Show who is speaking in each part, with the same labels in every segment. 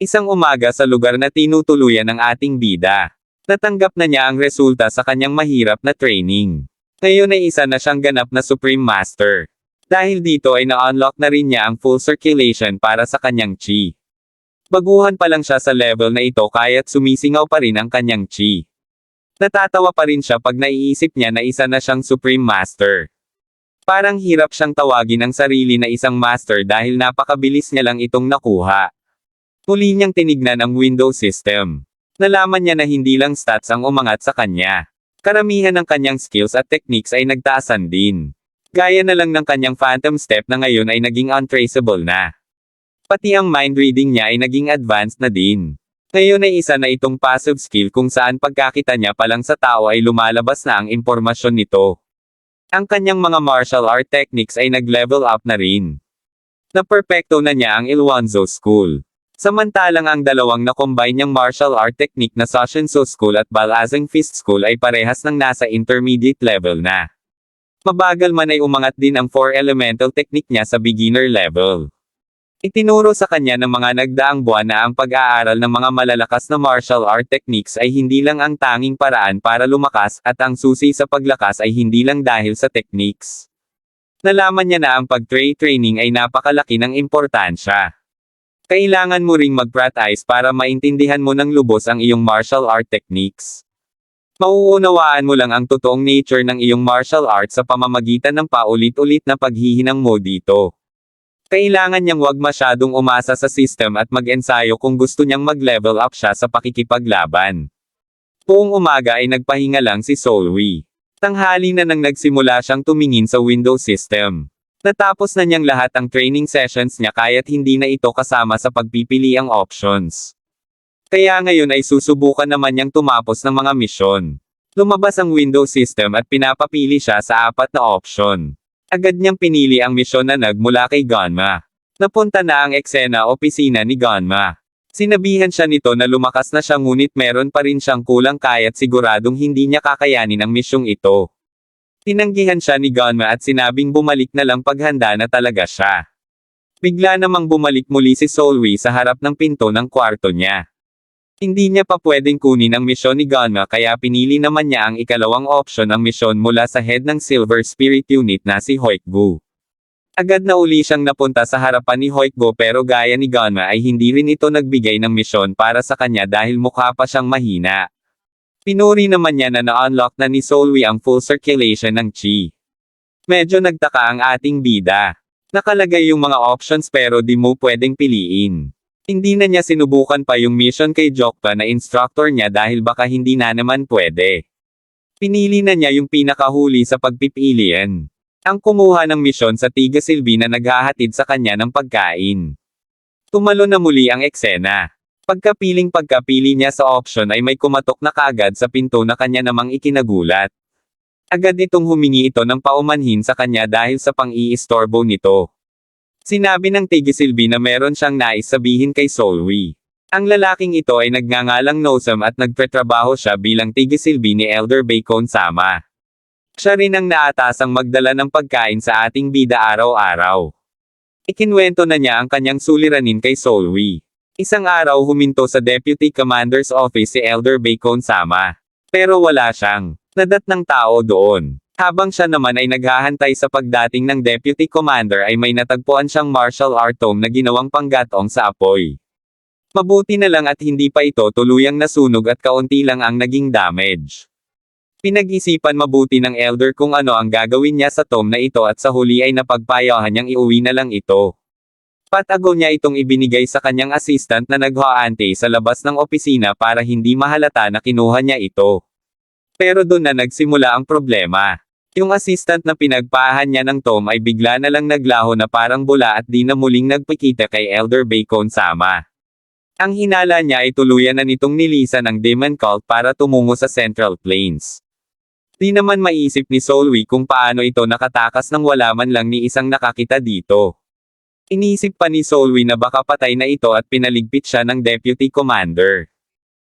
Speaker 1: Isang umaga sa lugar na tinutuluyan ng ating bida. Natanggap na niya ang resulta sa kanyang mahirap na training. Ngayon ay isa na siyang ganap na Supreme Master. Dahil dito ay na-unlock na rin niya ang full circulation para sa kanyang chi. Baguhan pa lang siya sa level na ito kaya't sumisingaw pa rin ang kanyang chi. Natatawa pa rin siya pag naiisip niya na isa na siyang Supreme Master. Parang hirap siyang tawagin ang sarili na isang master dahil napakabilis niya lang itong nakuha. Muli niyang tinignan ang Windows system. Nalaman niya na hindi lang stats ang umangat sa kanya. Karamihan ng kanyang skills at techniques ay nagtaasan din. Gaya na lang ng kanyang phantom step na ngayon ay naging untraceable na. Pati ang mind reading niya ay naging advanced na din. Ngayon ay isa na itong passive skill kung saan pagkakita niya pa lang sa tao ay lumalabas na ang impormasyon nito. Ang kanyang mga martial art techniques ay nag-level up na rin. Naperpekto na niya ang Ilwanzo School. Samantalang ang dalawang na-combine niyang martial art technique na Sashinso School at Balazang Fist School ay parehas ng nasa intermediate level na. Mabagal man ay umangat din ang four elemental technique niya sa beginner level. Itinuro sa kanya ng mga nagdaang buwan na ang pag-aaral ng mga malalakas na martial art techniques ay hindi lang ang tanging paraan para lumakas at ang susi sa paglakas ay hindi lang dahil sa techniques. Nalaman niya na ang pag-tray training ay napakalaki ng importansya. Kailangan mo ring mag-practice para maintindihan mo ng lubos ang iyong martial art techniques. Mauunawaan mo lang ang totoong nature ng iyong martial art sa pamamagitan ng paulit-ulit na paghihinang mo dito. Kailangan niyang wag masyadong umasa sa system at mag-ensayo kung gusto niyang mag-level up siya sa pakikipaglaban. Buong umaga ay nagpahinga lang si Solwi. Tanghali na nang nagsimula siyang tumingin sa Windows system. Natapos na niyang lahat ang training sessions niya kaya't hindi na ito kasama sa pagpipili ang options. Kaya ngayon ay susubukan naman niyang tumapos ng mga misyon. Lumabas ang Windows system at pinapapili siya sa apat na option. Agad niyang pinili ang misyon na nagmula kay Ganma. Napunta na ang eksena opisina ni Ganma. Sinabihan siya nito na lumakas na siya ngunit meron pa rin siyang kulang kaya't siguradong hindi niya kakayanin ang misyong ito. Tinanggihan siya ni Ganma at sinabing bumalik na lang paghanda na talaga siya. Bigla namang bumalik muli si Solwi sa harap ng pinto ng kwarto niya. Hindi niya pa pwedeng kunin ang misyon ni Ganma kaya pinili naman niya ang ikalawang option ang misyon mula sa head ng Silver Spirit Unit na si Hoikgu. Agad na uli siyang napunta sa harapan ni Hoikgo pero gaya ni Ganma ay hindi rin ito nagbigay ng misyon para sa kanya dahil mukha pa siyang mahina. Pinuri naman niya na na-unlock na ni Solwi ang full circulation ng chi. Medyo nagtaka ang ating bida. Nakalagay yung mga options pero di mo pwedeng piliin. Hindi na niya sinubukan pa yung mission kay Jokpa na instructor niya dahil baka hindi na naman pwede. Pinili na niya yung pinakahuli sa pagpipilian. Ang kumuha ng misyon sa tiga silbi na naghahatid sa kanya ng pagkain. Tumalo na muli ang eksena. Pagkapiling pagkapili niya sa option ay may kumatok na kaagad sa pinto na kanya namang ikinagulat. Agad itong humingi ito ng paumanhin sa kanya dahil sa pang-iistorbo nito. Sinabi ng tigisilbi na meron siyang nais sabihin kay Solwi. Ang lalaking ito ay nagngangalang Nosam at nagpetrabaho siya bilang tigisilbi ni Elder Bacon Sama. Siya rin ang naatasang magdala ng pagkain sa ating bida araw-araw. Ikinwento na niya ang kanyang suliranin kay Solwi. Isang araw huminto sa Deputy Commander's Office si Elder Bacon Sama. Pero wala siyang nadat ng tao doon. Habang siya naman ay naghahantay sa pagdating ng Deputy Commander ay may natagpuan siyang martial art tome na ginawang panggatong sa apoy. Mabuti na lang at hindi pa ito tuluyang nasunog at kaunti lang ang naging damage. Pinag-isipan mabuti ng elder kung ano ang gagawin niya sa tome na ito at sa huli ay napagpayahan niyang iuwi na lang ito. Patago niya itong ibinigay sa kanyang assistant na naghaante sa labas ng opisina para hindi mahalata na kinuha niya ito. Pero doon na nagsimula ang problema. Yung assistant na pinagpahan niya ng Tom ay bigla na lang naglaho na parang bula at di na muling nagpakita kay Elder Bacon Sama. Ang hinala niya ay tuluyan na nitong nilisan ang Demon Cult para tumungo sa Central Plains. Di naman maisip ni Solwi kung paano ito nakatakas nang wala man lang ni isang nakakita dito. Inisip pa ni Solwi na baka patay na ito at pinaligpit siya ng Deputy Commander.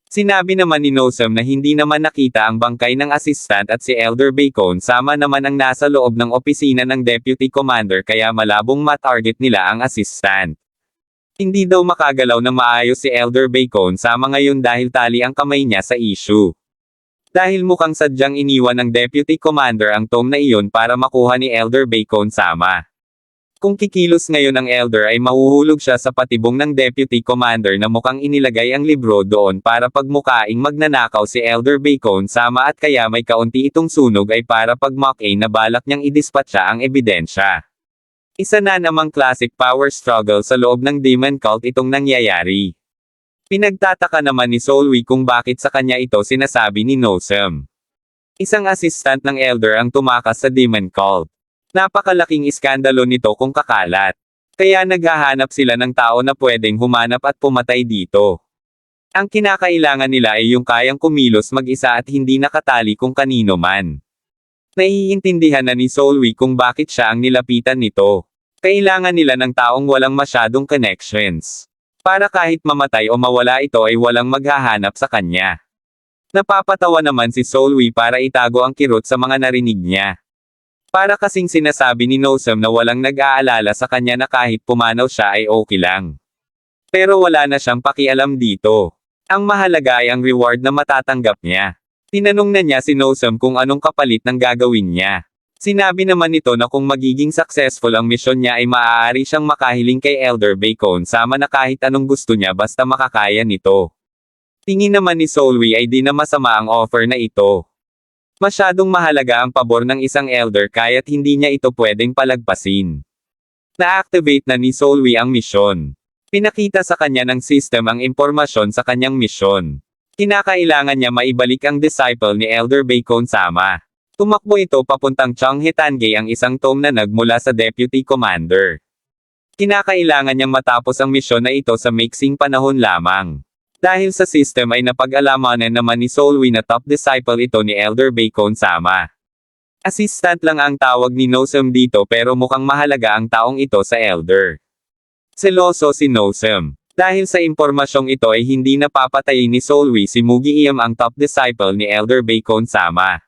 Speaker 1: Sinabi naman ni Nosem na hindi naman nakita ang bangkay ng assistant at si Elder Bacon sama naman ang nasa loob ng opisina ng Deputy Commander kaya malabong matarget nila ang assistant. Hindi daw makagalaw ng maayos si Elder Bacon sama ngayon dahil tali ang kamay niya sa issue. Dahil mukhang sadyang iniwan ng Deputy Commander ang tome na iyon para makuha ni Elder Bacon sama. Kung kikilos ngayon ang Elder ay mahuhulog siya sa patibong ng Deputy Commander na mukhang inilagay ang libro doon para pagmukaing magnanakaw si Elder Bacon sama at kaya may kaunti itong sunog ay para pag mock na balak niyang idispatcha ang ebidensya. Isa na namang classic power struggle sa loob ng demon cult itong nangyayari. Pinagtataka naman ni Solwi kung bakit sa kanya ito sinasabi ni Nosem. Isang assistant ng Elder ang tumakas sa demon cult. Napakalaking iskandalo nito kung kakalat. Kaya naghahanap sila ng tao na pwedeng humanap at pumatay dito. Ang kinakailangan nila ay yung kayang kumilos mag-isa at hindi nakatali kung kanino man. Naiintindihan na ni Solwi kung bakit siya ang nilapitan nito. Kailangan nila ng taong walang masyadong connections. Para kahit mamatay o mawala ito ay walang maghahanap sa kanya. Napapatawa naman si Solwi para itago ang kirot sa mga narinig niya. Para kasing sinasabi ni Nosem na walang nag-aalala sa kanya na kahit pumanaw siya ay okay lang. Pero wala na siyang pakialam dito. Ang mahalaga ay ang reward na matatanggap niya. Tinanong na niya si Nosem kung anong kapalit ng gagawin niya. Sinabi naman nito na kung magiging successful ang misyon niya ay maaari siyang makahiling kay Elder Bacon sama na kahit anong gusto niya basta makakaya nito. Tingin naman ni Solwi ay di na masama ang offer na ito. Masyadong mahalaga ang pabor ng isang elder kaya't hindi niya ito pwedeng palagpasin. Na-activate na ni Solwi ang misyon. Pinakita sa kanya ng system ang impormasyon sa kanyang misyon. Kinakailangan niya maibalik ang disciple ni Elder Bacon sama. Tumakbo ito papuntang Changhe Tangge ang isang tome na nagmula sa Deputy Commander. Kinakailangan niyang matapos ang misyon na ito sa mixing panahon lamang. Dahil sa system ay napag-alamanan naman ni Solwi na top disciple ito ni Elder Bacon sama. Assistant lang ang tawag ni Nosem dito pero mukhang mahalaga ang taong ito sa Elder. Seloso si Nosem. Dahil sa impormasyong ito ay hindi napapatayin ni Solwi si Mugi Iem ang top disciple ni Elder Bacon sama.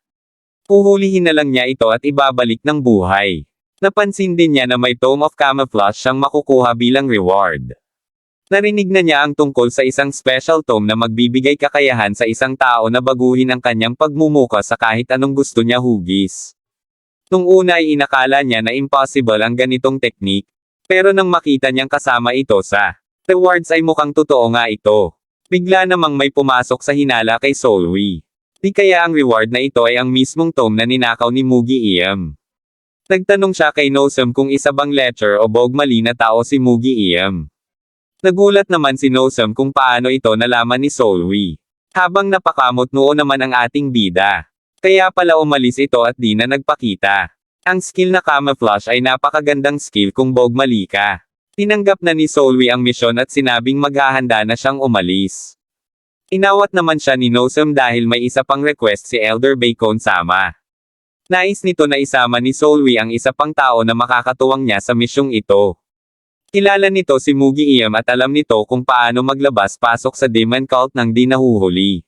Speaker 1: Puhulihin na lang niya ito at ibabalik ng buhay. Napansin din niya na may Tome of Camouflage siyang makukuha bilang reward. Narinig na niya ang tungkol sa isang special tome na magbibigay kakayahan sa isang tao na baguhin ang kanyang pagmumuka sa kahit anong gusto niya hugis. Nung una ay inakala niya na impossible ang ganitong teknik, pero nang makita niyang kasama ito sa rewards ay mukhang totoo nga ito. Bigla namang may pumasok sa hinala kay Solwi. Di kaya ang reward na ito ay ang mismong tome na ninakaw ni Mugi Iem. Nagtanong siya kay Nosem kung isa bang lecher o bogmali na tao si Mugi Iem. Nagulat naman si Nosem kung paano ito nalaman ni Solwi. Habang napakamot noon naman ang ating bida. Kaya pala umalis ito at di na nagpakita. Ang skill na camouflage ay napakagandang skill kung bogmali ka. Tinanggap na ni Solwi ang misyon at sinabing maghahanda na siyang umalis. Inawat naman siya ni Nosem dahil may isa pang request si Elder Bacon sama. Nais nito na isama ni Solwi ang isa pang tao na makakatuwang niya sa misyong ito. Kilala nito si Mugi Iem at alam nito kung paano maglabas-pasok sa demon cult ng di nahuhuli.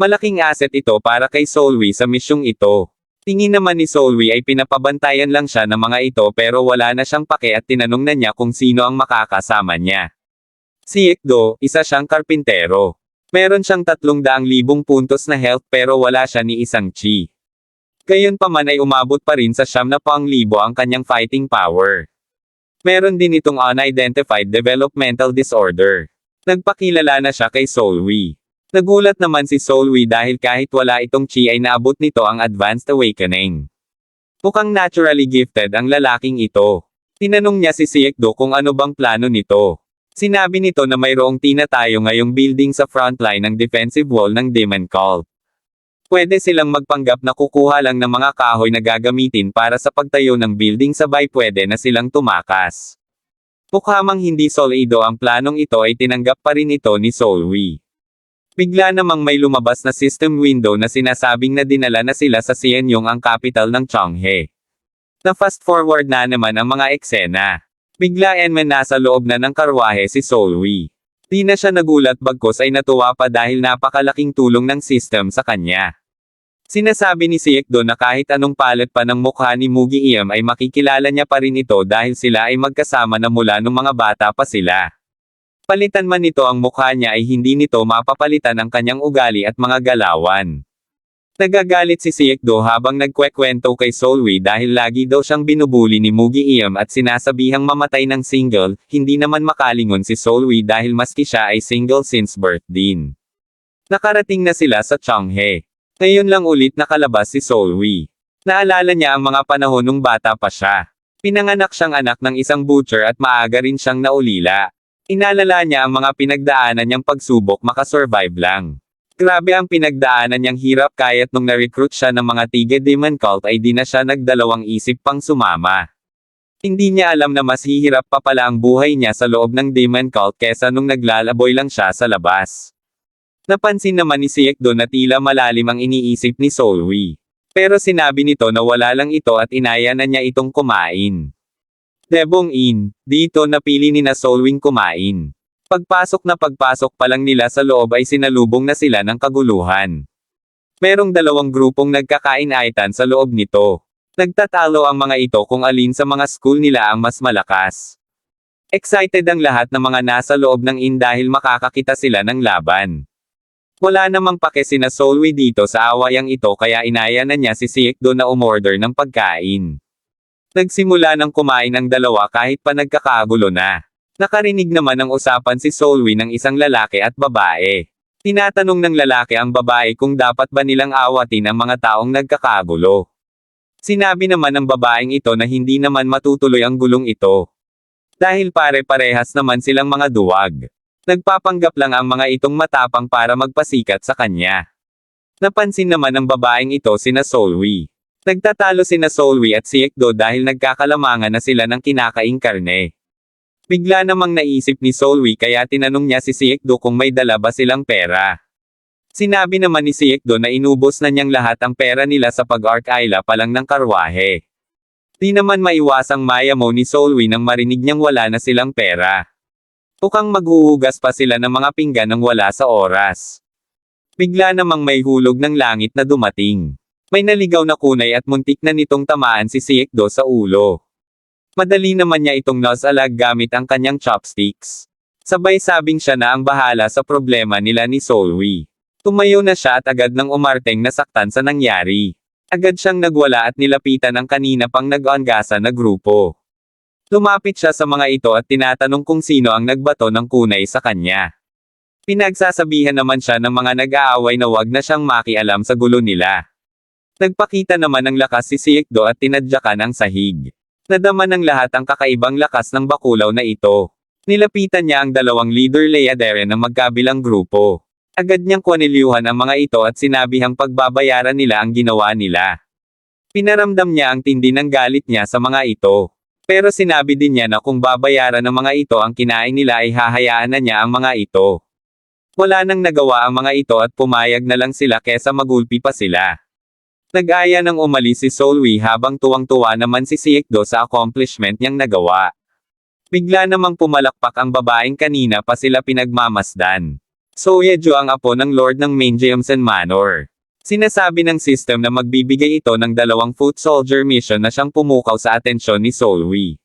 Speaker 1: Malaking asset ito para kay Solwi sa misyong ito. Tingin naman ni Solwi ay pinapabantayan lang siya ng mga ito pero wala na siyang pake at tinanong na niya kung sino ang makakasama niya. Si Ikdo, isa siyang karpintero. Meron siyang tatlong daang libong puntos na health pero wala siya ni isang chi. Gayon pa man ay umabot pa rin sa siyam na pang libo ang kanyang fighting power. Meron din itong unidentified developmental disorder. Nagpakilala na siya kay Solwi. Nagulat naman si Solwi dahil kahit wala itong chi ay naabot nito ang advanced awakening. Mukhang naturally gifted ang lalaking ito. Tinanong niya si Siekdo kung ano bang plano nito. Sinabi nito na mayroong tinatayo ngayong building sa frontline ng defensive wall ng Demon Cult. Pwede silang magpanggap na kukuha lang ng mga kahoy na gagamitin para sa pagtayo ng building sabay pwede na silang tumakas. Mukhamang hindi solido ang planong ito ay tinanggap pa rin ito ni Solwi. Bigla namang may lumabas na system window na sinasabing na dinala na sila sa Sienyong ang capital ng Chonghe. Na fast forward na naman ang mga eksena. Bigla enman nasa loob na ng karwahe si Solwi. Di na siya nagulat bagkos ay natuwa pa dahil napakalaking tulong ng system sa kanya. Sinasabi ni Siekdo na kahit anong palit pa ng mukha ni Mugi Iem ay makikilala niya pa rin ito dahil sila ay magkasama na mula nung mga bata pa sila. Palitan man nito ang mukha niya ay hindi nito mapapalitan ang kanyang ugali at mga galawan. Nagagalit si Siekdo habang nagkwekwento kay Solwi dahil lagi daw siyang binubuli ni Mugi Iem at sinasabihang mamatay ng single, hindi naman makalingon si Solwi dahil maski siya ay single since birth din. Nakarating na sila sa Chonghe. Ngayon lang ulit nakalabas si Solwi. Naalala niya ang mga panahon nung bata pa siya. Pinanganak siyang anak ng isang butcher at maaga rin siyang naulila. Inalala niya ang mga pinagdaanan niyang pagsubok makasurvive lang. Grabe ang pinagdaanan niyang hirap kaya't nung na-recruit siya ng mga Tige Demon Cult ay di na siya nagdalawang isip pang sumama. Hindi niya alam na mas hihirap pa pala ang buhay niya sa loob ng Demon Cult kesa nung naglalaboy lang siya sa labas. Napansin naman ni Siekdo na tila malalim ang iniisip ni Solwi. Pero sinabi nito na wala lang ito at inaya na niya itong kumain. Debong in, dito napili ni na Solwing kumain. Pagpasok na pagpasok pa lang nila sa loob ay sinalubong na sila ng kaguluhan. Merong dalawang grupong nagkakain-aitan sa loob nito. Nagtatalo ang mga ito kung alin sa mga school nila ang mas malakas. Excited ang lahat ng mga nasa loob ng inn dahil makakakita sila ng laban. Wala namang pake sina Solwi dito sa awayang ito kaya inaya na niya si Siekdo na umorder ng pagkain. Nagsimula ng kumain ang dalawa kahit pa nagkakagulo na. Nakarinig naman ng usapan si Solwi ng isang lalaki at babae. Tinatanong ng lalaki ang babae kung dapat ba nilang awatin ang mga taong nagkakagulo. Sinabi naman ng babaeng ito na hindi naman matutuloy ang gulong ito. Dahil pare-parehas naman silang mga duwag. Nagpapanggap lang ang mga itong matapang para magpasikat sa kanya. Napansin naman ng babaeng ito sina Solwi. Nagtatalo sina Solwi at Siekdo dahil nagkakalamangan na sila ng kinakaing karne. Bigla namang naisip ni Solwi kaya tinanong niya si Siekdo kung may dala ba silang pera. Sinabi naman ni Siekdo na inubos na niyang lahat ang pera nila sa pag-arc Ayla pa lang ng karwahe. Di naman maiwasang mayamo ni Solwi nang marinig niyang wala na silang pera. Mukhang maghuhugas pa sila ng mga pinggan nang wala sa oras. Bigla namang may hulog ng langit na dumating. May naligaw na kunay at muntik na nitong tamaan si Siekdo sa ulo. Madali naman niya itong nasalag gamit ang kanyang chopsticks. Sabay sabing siya na ang bahala sa problema nila ni Solwi. Tumayo na siya at agad nang umarteng nasaktan sa nangyari. Agad siyang nagwala at nilapitan ang kanina pang nag-ongasa na grupo. Lumapit siya sa mga ito at tinatanong kung sino ang nagbato ng kunay sa kanya. Pinagsasabihan naman siya ng mga nag-aaway na wag na siyang makialam sa gulo nila. Nagpakita naman ng lakas si Siekdo at tinadyakan ang sahig. Nadama ng lahat ang kakaibang lakas ng bakulaw na ito. Nilapitan niya ang dalawang leader Leadere ng magkabilang grupo. Agad niyang kwanilyuhan ang mga ito at sinabihang pagbabayaran nila ang ginawa nila. Pinaramdam niya ang tindi ng galit niya sa mga ito. Pero sinabi din niya na kung babayaran ng mga ito ang kinain nila ay hahayaan na niya ang mga ito. Wala nang nagawa ang mga ito at pumayag na lang sila kesa magulpi pa sila. Nag-aya ng umalis si Solwi habang tuwang-tuwa naman si Siekdo sa accomplishment niyang nagawa. Bigla namang pumalakpak ang babaeng kanina pa sila pinagmamasdan. Soyejo ang apo ng Lord ng Main Jameson Manor. Sinasabi ng system na magbibigay ito ng dalawang foot soldier mission na siyang pumukaw sa atensyon ni Solwi.